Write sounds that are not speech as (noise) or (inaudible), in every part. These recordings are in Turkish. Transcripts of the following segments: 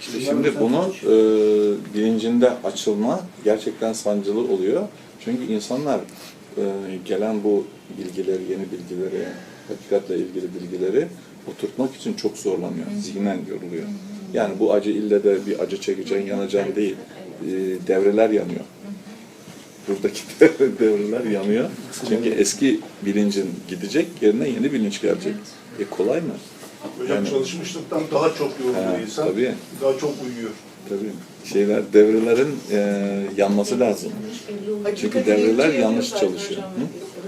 İşte şimdi bunun e, bilincinde açılma gerçekten sancılı oluyor. Çünkü insanlar e, gelen bu bilgileri, yeni bilgileri, hakikatle ilgili bilgileri oturtmak için çok zorlanıyor. Zihnen yoruluyor. Yani bu acı ille de bir acı çekeceğin, yanacağın değil. E, devreler yanıyor. Buradaki (laughs) devreler yanıyor. Çünkü eski bilincin gidecek, yerine yeni bilinç gelecek. E kolay mı? Hocam Yani- çalışmışlıktan daha çok yoruluyor insan. tabii. Daha çok uyuyor. Tabii. Şeyler, devrelerin e, yanması lazım. Çünkü devreler yanlış çalışıyor. Hı?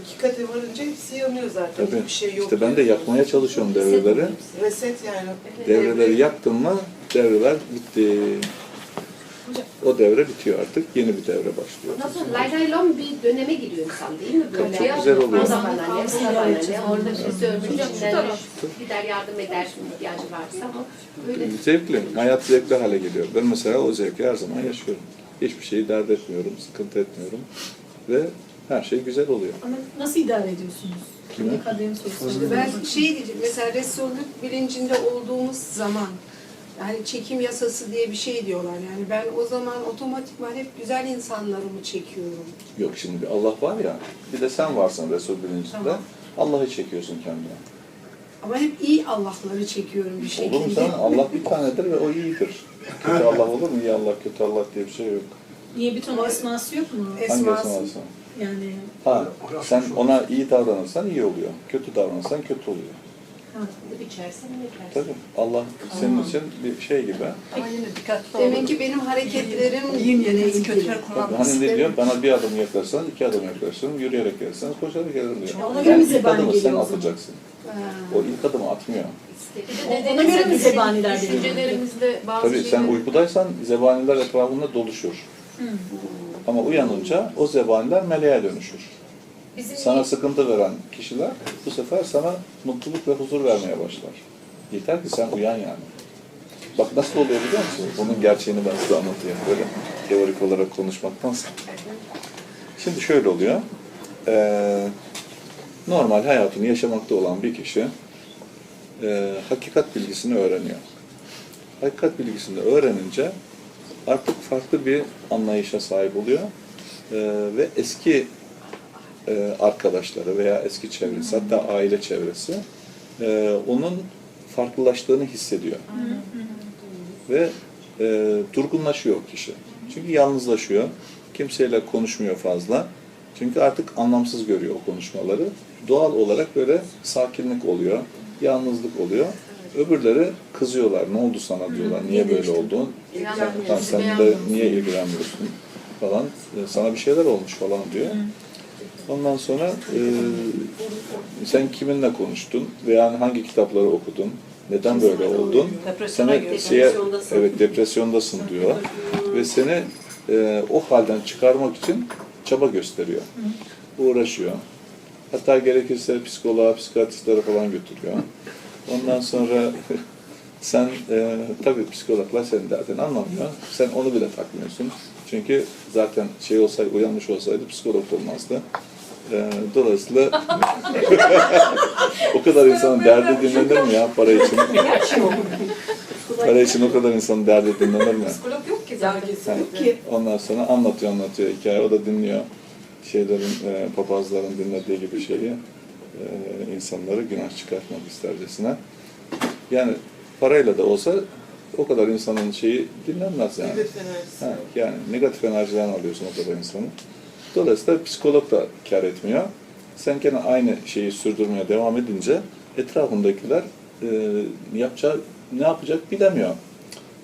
Hakikate varınca hepsi yanıyor zaten. Tabii. Hiçbir şey yok. İşte ben de yakmaya çalışıyorum devreleri. Reset yani. Devreleri yaktın mı devreler bitti. O devre bitiyor artık. Yeni bir devre başlıyor. Nasıl lay lay lom bir döneme giriyor insan değil mi böyle? Çok güzel oluyor. Ne, orada bir sövmüş, gider yardım eder ihtiyacı varsa ama böyle Zevkli. Hayat zevkli hale geliyor. Ben mesela o zevki her zaman yaşıyorum. Hiçbir şeyi dert etmiyorum, sıkıntı etmiyorum. Ve her şey güzel oluyor. Ama nasıl idare ediyorsunuz? Kime? Ben şey diyeceğim, mesela Resullük bilincinde olduğumuz zaman, yani çekim yasası diye bir şey diyorlar. Yani ben o zaman otomatikman hep güzel insanları mı çekiyorum? Yok şimdi bir Allah var ya, bir de sen varsın Resul bilincinde. Tamam. Allah'ı çekiyorsun kendine. Ama hep iyi Allah'ları çekiyorum bir şekilde. Olur mu sen? Allah bir tanedir ve o iyidir. Kötü Allah olur mu? İyi Allah, kötü Allah diye bir şey yok. Niye bir ton esması yok mu? Hangi Esması. esması? Yani Ha, sen ona iyi davranırsan iyi oluyor. Kötü davranırsan kötü oluyor. İçersen ne? Tabii. Allah senin için bir şey gibi. Ama yine dikkatli Demek ki benim hareketlerim yine ilgili. Tabii. kullanmak Hani ne diyor? Bana bir adım yaklaşsan, iki adım yaklaşsan, yürüyerek gelsen, koşarak gelir diyor. Ona göre Yani mi ilk zebani adımı sen geliyor o zaman? atacaksın. O ilk adımı atmıyor. Ona göre mi zebaniler deniyor? Düşüncelerimizde bazı Tabii sen şeyleri- uykudaysan zebaniler etrafında doluşur. Ama uyanınca o zebaniler meleğe dönüşür. Bizim Sana sıkıntı veren kişiler bu sefer sana mutluluk ve huzur vermeye başlar. Yeter ki sen uyan yani. Bak nasıl oluyor biliyor musun? Bunun gerçeğini ben size anlatayım böyle teorik olarak konuşmaktansa. Şimdi şöyle oluyor. Ee, normal hayatını yaşamakta olan bir kişi e, hakikat bilgisini öğreniyor. Hakikat bilgisini öğrenince artık farklı bir anlayışa sahip oluyor. Ee, ve eski e, arkadaşları veya eski çevresi, hatta aile çevresi e, onun farklılaştığını hissediyor. Ve e, durgunlaşıyor o kişi. Çünkü yalnızlaşıyor. Kimseyle konuşmuyor fazla. Çünkü artık anlamsız görüyor o konuşmaları. Doğal olarak böyle sakinlik oluyor, yalnızlık oluyor. Öbürleri kızıyorlar. Ne oldu sana diyorlar. Niye böyle oldun? Sen, de niye ilgilenmiyorsun falan. Sana bir şeyler olmuş falan diyor. Ondan sonra e, sen kiminle konuştun veya hangi kitapları okudun? Neden böyle oldun? Depresyona Seni şeye, evet depresyondasın diyor. Ve seni e, o halden çıkarmak için çaba gösteriyor. Uğraşıyor. Hatta gerekirse psikoloğa, psikiyatristlere falan götürüyor. Ondan sonra (laughs) sen e, tabii psikologlar senin derdini anlamıyor. Sen onu bile takmıyorsun. Çünkü zaten şey olsaydı, uyanmış olsaydı psikolog olmazdı. E, dolayısıyla (laughs) o kadar insanın derdi dinlenir mi ya para için? (laughs) para için o kadar insanın derdi dinlenir mi? Psikolog yok ki zaten. Yani ondan sonra anlatıyor anlatıyor hikaye. O da dinliyor şeylerin, e, papazların dinlediği gibi şeyi. E, insanları günah çıkartmak istercesine. Yani parayla da olsa o kadar insanın şeyi dinlenmez yani. Negatif enerjisi. Ha, yani negatif enerjiden alıyorsun o kadar insanı. Dolayısıyla psikolog da kar etmiyor. Sen gene aynı şeyi sürdürmeye devam edince etrafındakiler e, yapacağı, ne yapacak bilemiyor.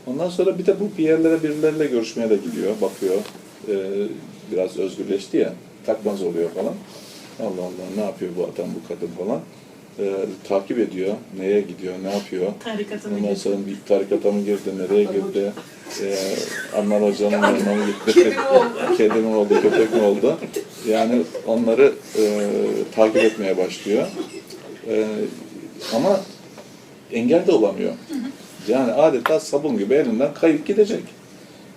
Ondan sonra bir de bu bir yerlere birileriyle görüşmeye de gidiyor, bakıyor. E, biraz özgürleşti ya, takmaz oluyor falan. Allah Allah ne yapıyor bu adam, bu kadın falan. E, takip ediyor, neye gidiyor, ne yapıyor. Tarikatına Ondan girdi. sonra bir tarikata mı girdi, nereye girdi, ee, Anlar Hoca'nın yanına mı gitti, (laughs) kedi mi oldu, köpek mi oldu? Yani onları e, takip etmeye başlıyor. E, ama engel de olamıyor. Yani adeta sabun gibi elinden kayıp gidecek.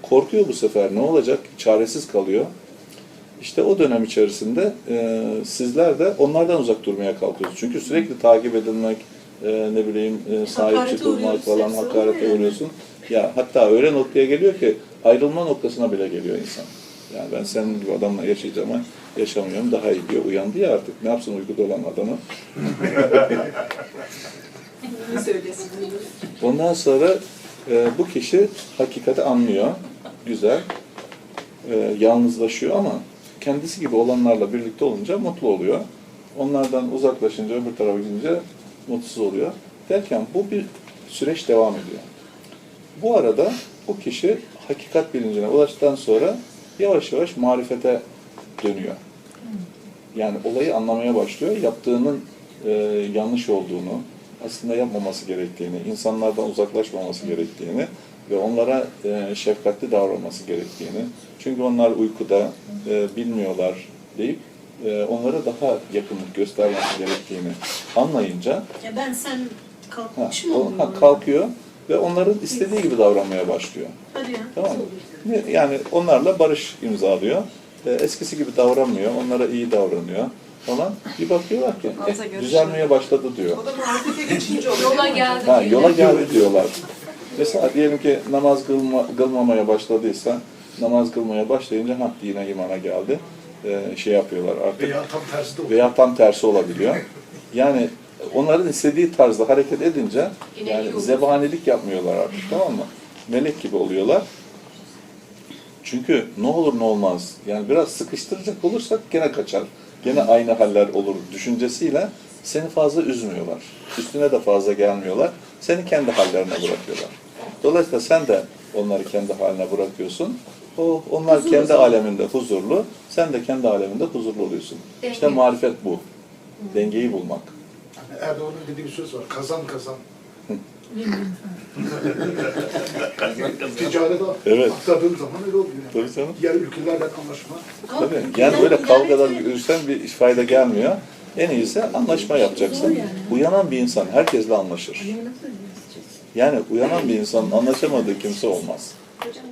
Korkuyor bu sefer ne olacak? Çaresiz kalıyor. İşte o dönem içerisinde e, sizler de onlardan uzak durmaya kalkıyorsunuz. Çünkü sürekli takip edilmek, e, ne bileyim e, sahip çıkılmak falan hakarete uğruyorsun. Ya hatta öyle noktaya geliyor ki ayrılma noktasına bile geliyor insan. Yani ben senin gibi adamla yaşayacağım ama yaşamıyorum daha iyi diyor. Uyandı ya artık. Ne yapsın uykuda olan adamı? Ondan sonra e, bu kişi hakikati anlıyor. Güzel. E, yalnızlaşıyor ama kendisi gibi olanlarla birlikte olunca mutlu oluyor. Onlardan uzaklaşınca, öbür tarafa gidince mutsuz oluyor. Derken bu bir süreç devam ediyor. Bu arada bu kişi hakikat bilincine ulaştıktan sonra yavaş yavaş marifete dönüyor. Yani olayı anlamaya başlıyor. Yaptığının e, yanlış olduğunu, aslında yapmaması gerektiğini, insanlardan uzaklaşmaması gerektiğini ve onlara e, şefkatli davranması gerektiğini. Çünkü onlar uykuda e, bilmiyorlar deyip e, onlara daha yakınlık göstermesi gerektiğini anlayınca Ya ben sen ha, kalkmış mı o- ha, kalkıyor ve onların istediği gibi davranmaya başlıyor. Hadi ya. Tamam mı? Yani onlarla barış imzalıyor. E, eskisi gibi davranmıyor, onlara iyi davranıyor falan. Bir bakıyorlar ki görüşürüz. düzelmeye başladı diyor. O da marifete geçince. (laughs) Yola geldi. Ha, yola geldi diyorlar. Mesela diyelim ki namaz kılma, kılmamaya başladıysa, namaz kılmaya başlayınca ha dine imana geldi. Ee, şey yapıyorlar artık. Veya tam tersi de. Veya tam tersi olabiliyor. (laughs) Yani onların istediği tarzda hareket edince yani zebanilik yapmıyorlar artık tamam mı? Melek gibi oluyorlar. Çünkü ne olur ne olmaz. Yani biraz sıkıştıracak olursak gene kaçar. Gene aynı haller olur düşüncesiyle seni fazla üzmüyorlar. Üstüne de fazla gelmiyorlar. Seni kendi hallerine bırakıyorlar. Dolayısıyla sen de onları kendi haline bırakıyorsun. O, onlar kendi aleminde huzurlu, sen de kendi aleminde huzurlu oluyorsun. İşte Denge. marifet bu. Dengeyi bulmak. Yani Erdoğan'ın dediği bir söz var. Kazan kazan. (laughs) Ticaret Evet. aktardığın zaman öyle oluyor. Yani. Tabii canım. Diğer ülkelerle anlaşma. Tabii. Yani böyle kavgadan yürürsen bir fayda gelmiyor. En iyisi anlaşma yapacaksın. Uyanan bir insan herkesle anlaşır. Yani uyanan bir insanın anlaşamadığı kimse olmaz. Hocam